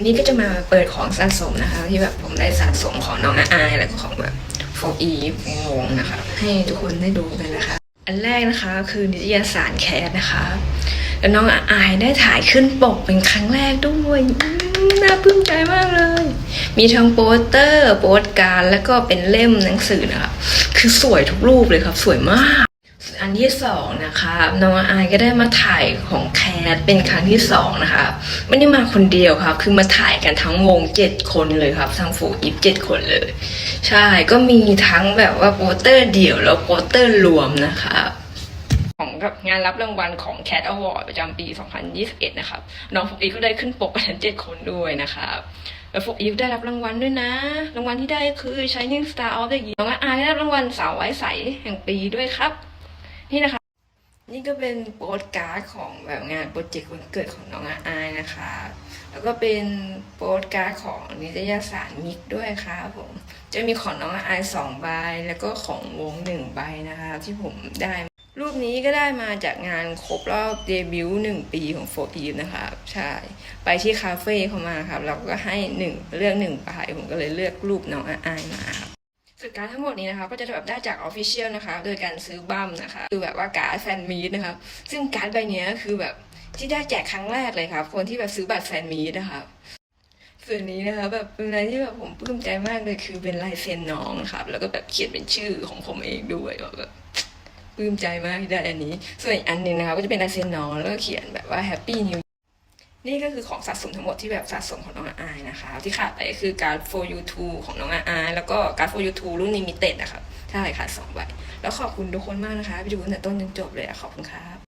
วันนี้ก็จะมาเปิดของสะสมนะคะ ที่แบบผมได้สะสมของน้องอาอายแล้วก็ของแบบโฟอีวงนะคะ ให้ทุกคนได้ดูกันนะคะ อันแรกนะคะคือนิตยสารแคสนะคะแล้วน้องอาอายได้ถ่ายขึ้นปกเป็นครั้งแรกด้วยอืมน่าปลื้มใจมากเลย มีทั้งโปสเตอร์ โปสการ์ดแล้วก็เป็นเล่มหนังสือนะคะ คือสวยทุกรูปเลยครับ สวยมาก อันที่สองนะคะน้องอายก็ได้มาถ่ายของแคทเป็นครั้งที่สองนะคะไม่ได้มาคนเดียวครับ คือมาถ่ายกันทั้งวงเจ็ดคนเลยครับทั้งฟูอีฟเจ็ดคนเลย ใช่ก็มีทั้งแบบว่าโปสเตอร์เดี่ยวแล้วโปสเตอร์รวมนะคะของกับงานรับรางวัลของ Cat Award ประจำปี 2021 นะครับ น้องฟุกอีฟก็ได้ขึ้นปกกันทั้งเจ็ดคนด้วยนะครับแล้วฟุกอีฟได้รับรางวัลด้วยนะ รางวัลที่ได้คือ Shining Star of the Year น้องอายได้รับรางวัลสาวไว้ใสแห่งปีด้วยครับ นี่นะคะ นี่ก็เป็นโปสการ์ดของแบบงานโปรเจกต์วันเกิดของน้องอาอายนะคะ แล้วก็เป็นโปสการ์ดของนิตยสารมิกด้วยครับผมจะมีของน้องอาอายสองใบแล้วก็ของวงหนึ่งใบนะคะ ที่ผมได้รูปนี้ก็ได้มาจากงานครบรอบเดบิวต์หนึ่งปีของโฟอีฟนะคะใช่ ไปที่คาเฟ่เขามาครับ เราก็ให้หนึ่งเลือกหนึ่งใบผมก็เลยเลือกรูปน้องอาอายมาครับ การดทั้งหมดนี้นะคะ ก็จะแบบได้จากออฟฟิเชียลนะคะ โดยการซื้อบัมนะคะ คือแบบว่าการ์ดแฟนมีดนะคะ ซึ่งการ์ดใบเนี้ยคือแบบที่ได้แจกครั้งแรกเลยครับ คนที่แบบซื้อบัตรแฟนมีดนะคะส่วนนี้นะคะแบบเป็นอะไรที่แบบผมปลื้มใจมากเลยคือเป็นลายเซ็นน้องครับ แล้วก็แบบเขียนเป็นชื่อของผมเองด้วยแบบปลื้มใจมากที่ได้อันนี้ ส่วนอีกอันหนึงนะคะก็จะเป็นลายเซ็นน้องแล้วก็เขียนแบบว่าแฮปปี้ นี่ก็คือของสะสมทั้งหมดที่แบบสะสมของน้องอายนะคะ ที่ขาดไปคือการ์ด for you 2ของน้องอายแล้วก็การ์ด for you 2รุ่นลิมิเต็ดนะคะถ้าใครขาดสองใบแล้วขอบคุณทุกคนมากนะคะ ไปดูตั้งแต่ต้นจนจบเลยอะขอบคุณครับ